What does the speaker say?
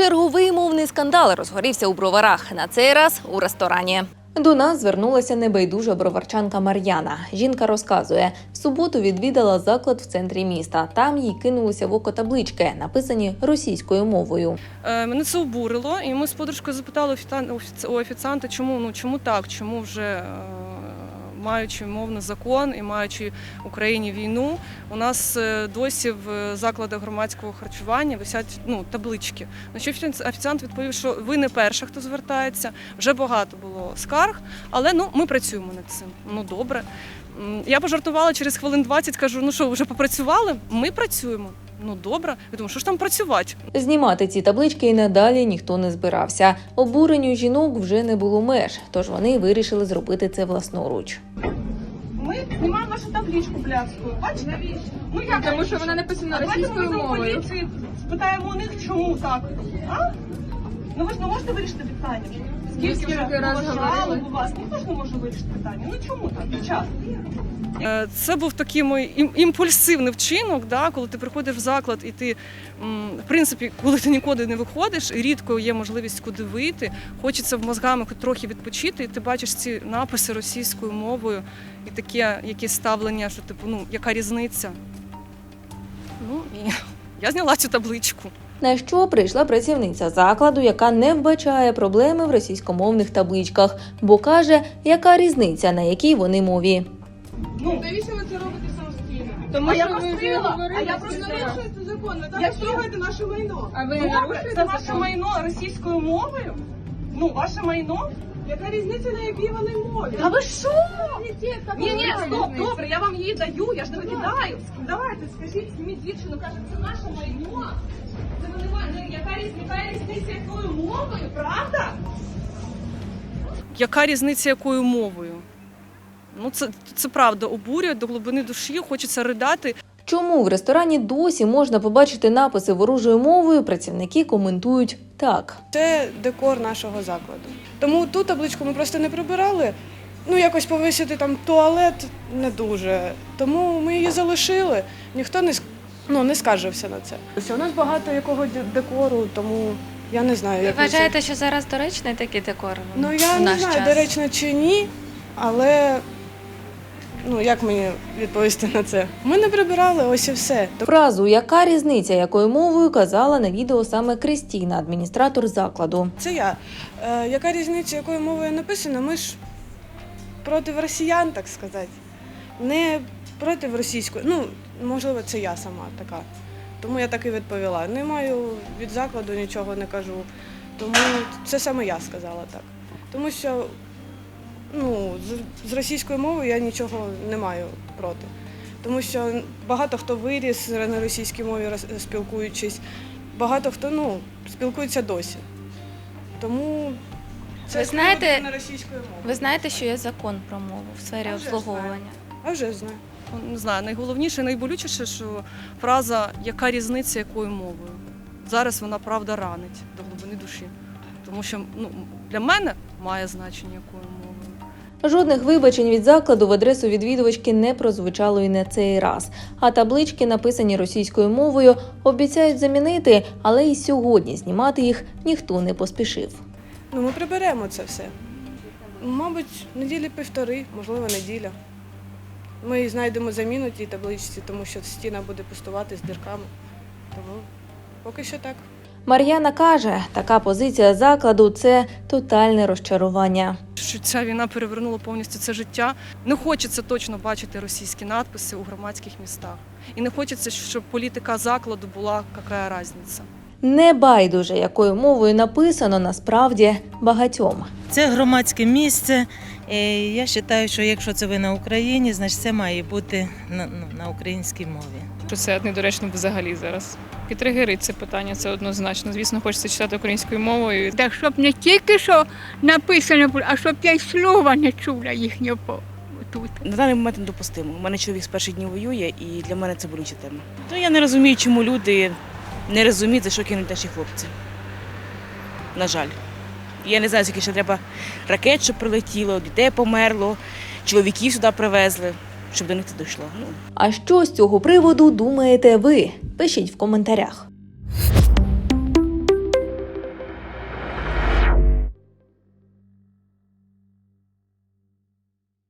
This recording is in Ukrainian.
Черговий мовний скандал розгорівся у броварах. На цей раз у ресторані. До нас звернулася небайдужа броварчанка Мар'яна. Жінка розказує, в суботу відвідала заклад в центрі міста. Там їй кинулися в око таблички, написані російською мовою. Е, Мене це обурило, і ми з подружкою запитали офіціанта, чому ну чому так, чому вже е, маючи мовний закон і маючи в Україні війну, у нас е, досі в закладах громадського харчування висять ну таблички. На що офіці- офіціант відповів, що ви не перша, хто звертається. Вже багато було скарг, але ну ми працюємо над цим. Ну добре. Я пожартувала через хвилин 20, кажу: ну що, вже попрацювали? Ми працюємо. Ну добре. Я думаю, що ж там працювати? Знімати ці таблички і надалі ніхто не збирався. Обуренню жінок вже не було меж, тож вони вирішили зробити це власноруч. Ми знімаємо вашу табличку блядську. Бачите? Ну як Тому що вона написана А давайте російською візьмемо мовою. поліцію, спитаємо у них, чому так. А? Ну ви ж не можете вирішити питання. Скільки Скільки вже раз говорили? жалоб у вас? Ніхто ж не може вирішити питання. Ну чому так? Час. Е, Це був такий мій ім- імпульсивний вчинок, да, коли ти приходиш в заклад і ти, в принципі, коли ти нікуди не виходиш, і рідко є можливість куди вийти, хочеться в мозгами трохи відпочити, і ти бачиш ці написи російською мовою і таке якесь ставлення, що типу, ну яка різниця? Ну і я зняла цю табличку. На що прийшла працівниця закладу, яка не вбачає проблеми в російськомовних табличках, бо каже, яка різниця, на якій вони мові. Ну, Навіщо ви це робите самостійно? а Тому я ви просила, а я просто це- нарушуєте закон. Так Як що? слухаєте наше майно? А ви нарушуєте ваше майно російською мовою? Ну, ваше майно? Яка різниця, на якій вони мові? Та ви що? Ні, ні, стоп, добре, я вам її даю, я ж не викидаю. Давайте, скажіть, зніміть дівчину, каже, це наше майно. Це не має, ну, яка різниця, яка різниця якою мовою, правда? Яка різниця якою мовою? Ну, це, це правда обурює до глибини душі, хочеться ридати. Чому в ресторані досі можна побачити написи ворожою мовою, працівники коментують так. Це декор нашого закладу. Тому ту табличку ми просто не прибирали. Ну, якось повисити там туалет не дуже. Тому ми її залишили. Ніхто не, ну, не скаржився на це. Ось У нас багато якого де- декору, тому я не знаю, Ви як ми це- що зараз доречний такий декор? Ну я в не знаю, час? доречно чи ні, але ну як мені відповісти на це? Ми не прибирали, ось і все. Фразу Яка різниця, якою мовою казала на відео саме Кристіна, адміністратор закладу. Це я. Е, яка різниця, якою мовою написано? Ми ж проти росіян, так сказати. Не проти російської. Ну, можливо, це я сама така. Тому я так і відповіла. Не маю від закладу нічого не кажу. Тому це саме я сказала так. Тому що ну, з, з російською мовою я нічого не маю проти. Тому що багато хто виріс на російській мові спілкуючись, багато хто ну, спілкується досі. Тому це Ви знаєте- на російською мовою. Ви знаєте, що є закон про мову в сфері А вже обслуговування? А вже знаю. не знаю, найголовніше, найболючіше, що фраза яка різниця якою мовою. Зараз вона правда ранить до глибини душі. Тому що ну, для мене має значення якою мовою. Жодних вибачень від закладу в адресу відвідувачки не прозвучало і на цей раз. А таблички, написані російською мовою, обіцяють замінити, але і сьогодні знімати їх ніхто не поспішив. Ну, ми приберемо це все. Мабуть, неділі півтори, можливо, неділя. Ми знайдемо заміну тій табличці, тому що стіна буде пустувати з дірками. Тому поки що так. Мар'яна каже, така позиція закладу це тотальне розчарування. Що ця війна перевернула повністю це життя. Не хочеться точно бачити російські надписи у громадських містах. І не хочеться, щоб політика закладу була яка різниця. Не байдуже, якою мовою написано насправді багатьом. Це громадське місце. Е, Я вважаю, що якщо це ви на Україні, значить це має бути на, на українській мові. Що це недоречно взагалі зараз. І тригерить це питання, це однозначно. Звісно, хочеться читати українською мовою. Так, щоб не тільки що написано було, а щоб я й слова не чула їхнього тут. На даний момент недопустимо. У мене чоловік з перших днів воює, і для мене це болюча тема. То я не розумію, чому люди не розуміють, за що кинуть наші хлопці. На жаль. Я не знаю, скільки ще треба ракет, щоб прилетіло, дітей померло, чоловіків сюди привезли, щоб до них це дійшло. Ну, А що з цього приводу думаєте ви? Пишіть в коментарях.